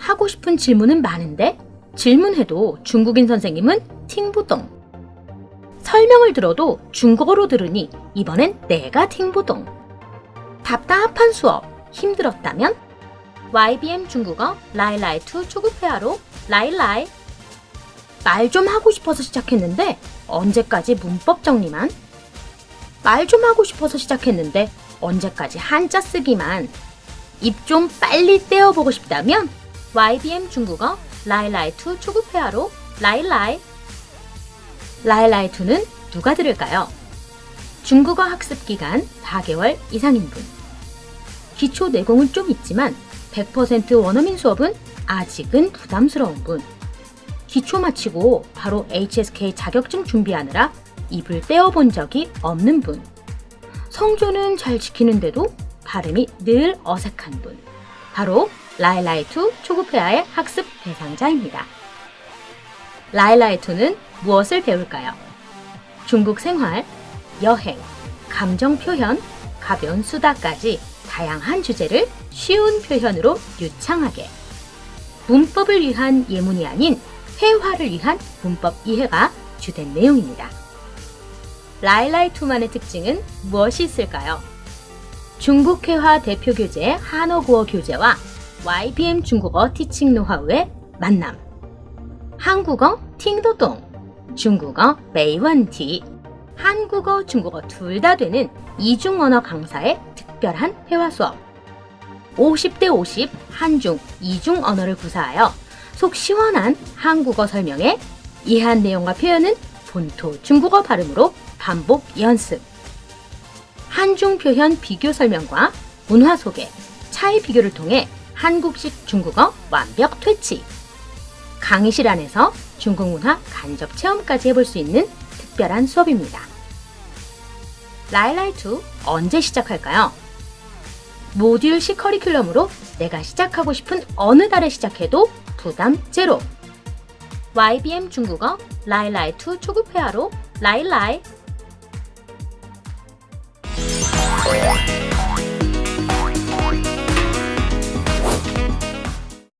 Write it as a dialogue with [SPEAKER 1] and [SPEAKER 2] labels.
[SPEAKER 1] 하고 싶은 질문은 많은데 질문해도 중국인 선생님은 팅부동. 설명을 들어도 중국어로 들으니 이번엔 내가 팅부동. 답답한 수업 힘들었다면 YBM 중국어 라이라이2 초급회화로 라이라이 말 좀 하고 싶어서 시작했는데 언제까지 문법 정리만 말 좀 하고 싶어서 시작했는데 언제까지 한자 쓰기만 입 좀 빨리 떼어보고 싶다면 YBM 중국어 라이라이2 초급회화로 라이라이 라이라이2는 누가 들을까요? 중국어 학습 기간 4개월 이상인 분 기초 내공은 좀 있지만 100% 원어민 수업은 아직은 부담스러운 분 기초 마치고 바로 HSK 자격증 준비하느라 입을 떼어본 적이 없는 분 성조는 잘 지키는데도 발음이 늘 어색한 분 바로 라일라이2 초급회화의 학습 대상자입니다. 라일라이2는 무엇을 배울까요? 중국 생활, 여행, 감정 표현, 가벼운 수다까지 다양한 주제를 쉬운 표현으로 유창하게 문법을 위한 예문이 아닌 회화를 위한 문법 이해가 주된 내용입니다. 라일라이2만의 특징은 무엇이 있을까요? 중국 회화 대표 교재 한어구어 교재와 YBM 중국어 티칭 노하우의 만남. 한국어 팅도동, 중국어 메이원티, 한국어, 중국어 둘 다 되는 이중 언어 강사의 특별한 회화 수업. 50대 50 한중 이중 언어를 구사하여 속 시원한 한국어 설명에 이해한 내용과 표현은 본토 중국어 발음으로 반복 연습. 한중 표현 비교 설명과 문화 소개, 차이 비교를 통해 한국식 중국어 완벽 퇴치. 강의실 안에서 중국 문화 간접 체험까지 해볼 수 있는 특별한 수업입니다. 라일라이2 언제 시작할까요? 모듈 C 커리큘럼으로 내가 시작하고 싶은 어느 달에 시작해도 부담 제로. YBM 중국어 라일라이2 초급회화로 라일라이